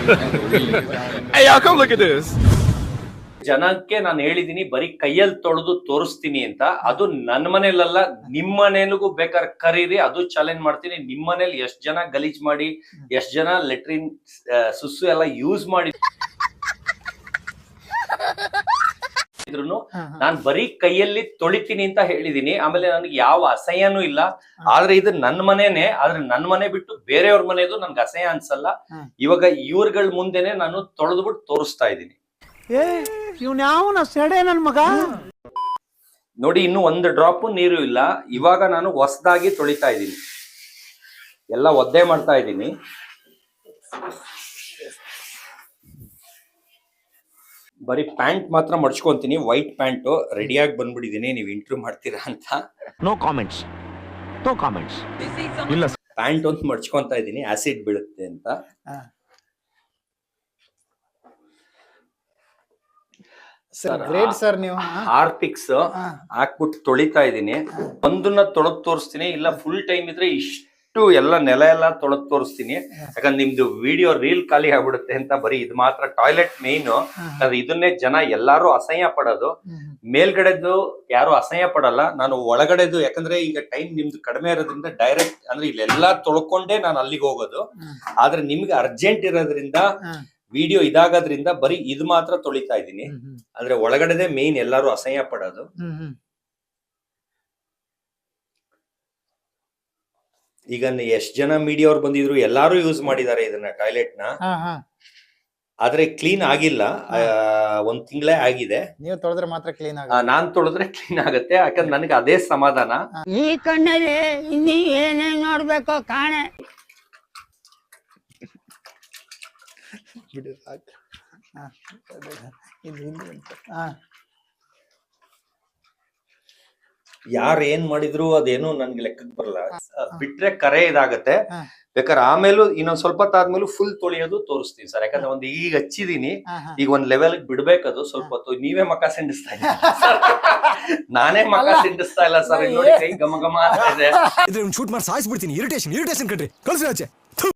Hey, y'all, come look at this. ಜನಕ್ಕೆ ನಾನು ಹೇಳಿದೀನಿ ಬರೀ ಕೈಯಲ್ಲಿ ತೊಳೆದು ತೋರಿಸ್ತೀನಿ ಅಂತ. ಅದು ನನ್ನ ಮನೇಲಲ್ಲ ನಿಮ್ಮ ಮನೇಲಿಗೂ ಬೇಕಾದ್ರೆ ಕರೀರಿ ಅದು ಚಾಲೆಂಜ್ ಮಾಡ್ತೀನಿ. ನಿಮ್ಮ ಮನೇಲಿ ಎಷ್ಟು ಜನ ಗಲೀಜ್ ಮಾಡಿ ಎಷ್ಟು ಜನ ಲೆಟ್ರಿನ್ ಸುಸ್ಸು ಎಲ್ಲ ಯೂಸ್ ಮಾಡಿ. ಇದ್ರುನು ನಾನ್ ಬರೀ ಕೈಯಲ್ಲಿ ತೊಳಿತೀನಿ ಅಂತ ಹೇಳಿದೀನಿ. ಆಮೇಲೆ ನನ್ಗೆ ಯಾವ ಅಸಹ್ಯನೂ ಇಲ್ಲ. ಆದ್ರೆ ಇದು ನನ್ನ ಮನೇನೆ ಆದ್ರೆ ನನ್ನ ಮನೆ ಬಿಟ್ಟು ಬೇರೆಯವ್ರ ಮನೆದು ನನ್ಗೆ ಅಸಹ್ಯ ಅನ್ಸಲ್ಲ. ಇವಾಗ ಇವ್ರಗಳ ಮುಂದೆನೆ ನಾನು ತೊಳೆದ್ಬಿಟ್ಟು ತೋರಿಸ್ತಾ ನನ್ ಮಗ? ನೋಡಿ ಇನ್ನು ಒಂದು ಡ್ರಾಪ್ ನೀರು ಇಲ್ಲ. ಇವಾಗ ನಾನು ಹೊಸದಾಗಿ ತೊಳಿತಾ ಇದ್ದೀನಿ. ಎಲ್ಲ ಒದ್ದೆ ಮಾಡ್ತಾ ಇದ್ದೀನಿ. ಬರೀ ಪ್ಯಾಂಟ್ ಮಾತ್ರ ಮಡ್ಚ್ಕೊಂತೀನಿ ವೈಟ್ ಪ್ಯಾಂಟ್ ರೆಡಿಯಾಗಿ ಬಂದ್ಬಿಟ್ಟಿದ್ದೀನಿ ನೀವು ಇಂಟರ್ವ್ಯೂ ಮಾಡ್ತೀರಾ ಅಂತ. ನೋ ಕಾಮೆಂಟ್ಸ್ ನೋ ಕಾಮೆಂಟ್ಸ್ ಇಲ್ಲ ಪ್ಯಾಂಟ್ ಒಂದು ಮಡ್ಚ್ಕೊಂತ ಇದ್ದೀನಿ ಆಸಿಡ್ ಬೀಳುತ್ತೆ ಅಂತ. ಸರ್ ಗ್ರೇಟ್ ಸರ್ ನೀವು? ಹಾ? ಹಾರ್ಪಿಕ್ಸ್. ಹಾಕ್ಬಿಟ್ಟು ತೊಳಿತಾ ಇದ್ದೀನಿ ಒಂದನ್ನ ತೊಳೆದ್ ತೋರಿಸ್ತೀನಿ ಇಲ್ಲ ಫುಲ್ ಟೈಮ್ ಇದ್ರೆ ಇಷ್ಟು ಎಲ್ಲ ನೆಲ ಎಲ್ಲ ತೊಳೆದ್ ತೋರಿಸ್ತೀನಿ. ಯಾಕಂದ್ರೆ ನಿಮ್ದು ವಿಡಿಯೋ ರೀಲ್ ಖಾಲಿ ಆಗ್ಬಿಡುತ್ತೆ ಅಂತ ಬರೀ ಇದು ಮಾತ್ರ ಟಾಯ್ಲೆಟ್ ಮೇನ್ ಅದು ಇದನ್ನೇ ಜನ ಎಲ್ಲಾರು ಅಸಹ್ಯ ಪಡೋದು. ಮೇಲ್ಗಡೆದು ಯಾರು ಅಸಹ್ಯ ಪಡಲ್ಲ. ನಾನು ಒಳಗಡೆದು ಯಾಕಂದ್ರೆ ಈಗ ಟೈಮ್ ನಿಮ್ದು ಕಡಿಮೆ ಇರೋದ್ರಿಂದ ಡೈರೆಕ್ಟ್ ಅಂದ್ರೆ ಇಲ್ಲೆಲ್ಲಾ ತೊಳ್ಕೊಂಡೇ ನಾನು ಅಲ್ಲಿಗೆ ಹೋಗೋದು. ಆದ್ರೆ ನಿಮ್ಗೆ ಅರ್ಜೆಂಟ್ ಇರೋದ್ರಿಂದ ವಿಡಿಯೋ ಇದಾಗೋದ್ರಿಂದ ಬರೀ ಇದು ಮಾತ್ರ ತೊಳಿತಾ ಹ್ಮ್, ಅಂದ್ರೆ ಒಳಗಡೆದೇ ಮೇನ್ ಎಲ್ಲಾರು ಅಸಹ್ಯ ಪಡೋದು. ಈಗ ಎಷ್ಟ್ ಜನ ಮೀಡಿಯಾ ಅವ್ರು ಬಂದಿದ್ರು ಎಲ್ಲಾರು ಯೂಸ್ ಮಾಡಿದ್ದಾರೆ ಇದನ್ನ ಟಾಯ್ಲೆಟ್ನ ಹಾ, ಹಾ. ಆದ್ರೆ ಕ್ಲೀನ್ ಆಗಿಲ್ಲ ಆ, ಒಂದ್ ತಿಂಗಳೇ ಆಗಿದೆ ನೀವು ತೊಳೆದ್ರೆ ಮಾತ್ರ ಕ್ಲೀನ್ ಆಗ ನಾನ್ ತೊಳೆದ್ರೆ ಕ್ಲೀನ್ ಆಗುತ್ತೆ ಯಾಕಂದ್ರೆ ನನಗೆ ಅದೇ ಸಮಾಧಾನ ಈ ಕಣ್ಣಲ್ಲಿ ಇನ್ನೀ ಏನೇನ್ ನೋಡ್ಬೇಕು ಕಾಣೆ ಬಿಡು ಸಾಕು. ಹಾ, ಅದೇ. ಇದು ಉಂಟು. ಹಾ. ಯಾರು ಏನ್ ಮಾಡಿದ್ರು ಅದೇನು ನನ್ಗೆ ಲೆಕ್ಕಕ್ಕೆ ಬರಲ್ಲ. ಬಿಟ್ರೆ ಕರೆ ಇದಾಗತ್ತೆ. ಬೇಕಾದ್ರೆ ಆಮೇಲೂ ಇನ್ನೊಂದ್ ಸ್ವಲ್ಪ ಹೊತ್ತಾದ್ಮೇಲೂ ಫುಲ್ ತೊಳೆಯೋದು ತೋರಿಸ್ತೀನಿ ಸರ್. ಯಾಕಂದ್ರೆ ಒಂದ್ ಈಗ ಹಚ್ಚಿದೀನಿ. ಈಗ ಒಂದ್ ಲೆವೆಲ್ ಬಿಡ್ಬೇಕದು ಸ್ವಲ್ಪ ಹೊತ್ತು ನೀವೇ ಮಕ ಸಿಂಡಿಸ್ತಾ ಇಲ್ಲ ನಾನೇ ಮಕ. ಸಿಂಡಿಸ್ತಾ ಇಲ್ಲ ಸರ್. ನೋಡಿ ಕೈ ಗಮ ಅಂತ ಇದೆ. ಇದ್ರೆ ಶೂಟ್ ಮಾಡಿ ಸಾಯಿಸ್ಬಿಡ್ತೀನಿ. ಇರಿಟೇಷನ್ ಇರಿಟೇಷನ್ ಕಣ್ರಿ. ಕಳ್ಸಿ ಆಚೆ.